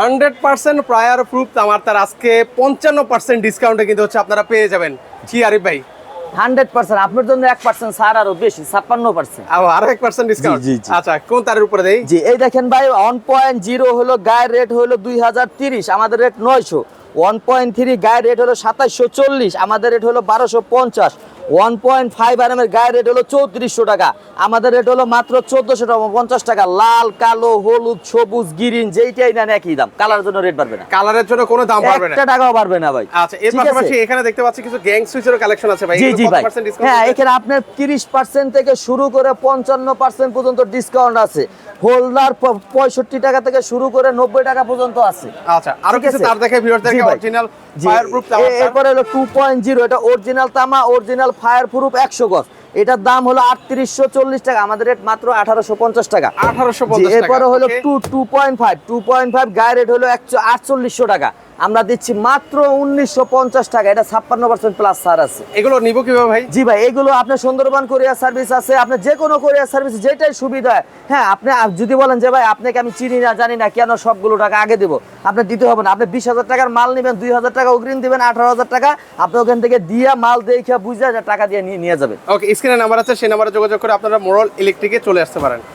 Hundred percent prior proof আমার তার আজকে পঞ্চান্ন পার্সেন্ট ডিসকাউন্টে কিন্তু হচ্ছে আপনারা পেয়ে যাবেন। জি আরিফ ভাই। হান্ড্রেড পার্সেন্ট আপনার জন্য এক পার্সেন্ট ছাড় আরও বেশি ছাপ্পান্ন পার্সেন্ট। আরও এক পার্সেন্ট ডিসকাউন্ট। আচ্ছা কোন তারের উপরে দেই? জি এই দেখেন ভাই ওয়ান পয়েন্ট জিরো হলো গায়ের রেট হলো দুই হাজার তিরিশ আমাদের রেট নয়শো। ওয়ান পয়েন্ট থ্রি গায়ের রেট হলো সাতাশশো চল্লিশ আমাদের রেট হলো বারোশো পঞ্চাশ। ওয়ান পয়েন্ট ফাইভ আর এর গায়ের রেট হলো চৌত্রিশশো টাকা। আমাদের রেট হলো মাত্র চোদ্দশো টাকা পঞ্চাশ টাকা। লাল কালো হলুদ সবুজ গ্রিন যেইটাই নেন একই দাম। কালার জন্য রেট বাড়বে না। কালারের জন্য কোনো দাম পারবে না। একটা টাকাও পারবে না ভাই। আচ্ছা এর পাশাপাশি এখানে দেখতে পাচ্ছি কিছু গ্যাং সুইচেরও কালেকশন আছে ভাই। জি জি ভাই। হ্যাঁ এখানে আপনার তিরিশ পার্সেন্ট থেকে শুরু করে পঞ্চান্ন পার্সেন্ট পর্যন্ত ডিসকাউন্ট আছে। হোল্ডার পঁয়ষট্টি টাকা থেকে শুরু করে নব্বই টাকা পর্যন্ত আছে। আচ্ছা আরও কিছু তার দেখে ভিউয়ারদেরকে জি ভাই। অরিজিনাল জি, ফায়ার প্রুফ এরপরে হলো টু পয়েন্ট জিরো এটা অরিজিনাল তামা অরিজিনাল ফায়ার প্রুফ একশো গজ। এটার দাম হলো আটত্রিশশো চল্লিশ টাকা আমাদের রেট মাত্র আঠারোশো পঞ্চাশ টাকা। 1850 জি, এরপরে হলো two two point five two point five গায়ে রেট হলো একশো আটচল্লিশশো টাকা। আমরা দিচ্ছি মাত্র উনিশশো পঞ্চাশ টাকা। এটা ছাপ্পান্ন পার্সেন্ট প্লাস ছাড় আছে। এগুলো নিব কীভাবে ভাই? জি ভাই এগুলো আপনার সুন্দরবন কোরিয়ার সার্ভিস আছে আপনার যে কোনো কোরিয়ার সার্ভিস যেটাই সুবিধা হ্যাঁ। আপনি যদি বলেন যে ভাই আপনাকে আমি চিনি না জানি না কেন সবগুলো টাকা আগে দেবো আপনার দিতে হবে না। আপনি বিশ হাজার টাকার মাল নেবেন দুই হাজার টাকা অগ্রিম দিবেন আঠারো হাজার টাকা আপনি ওখান থেকে দিয়ে মাল দেখে বুঝে টাকা দিয়ে নিয়ে নিয়ে যাবেন। ওকে স্ক্রিনে নাম্বার আছে সেই নাম্বারে যোগাযোগ করে আপনারা মোরল ইলেকট্রিকে চলে আসতে পারেন।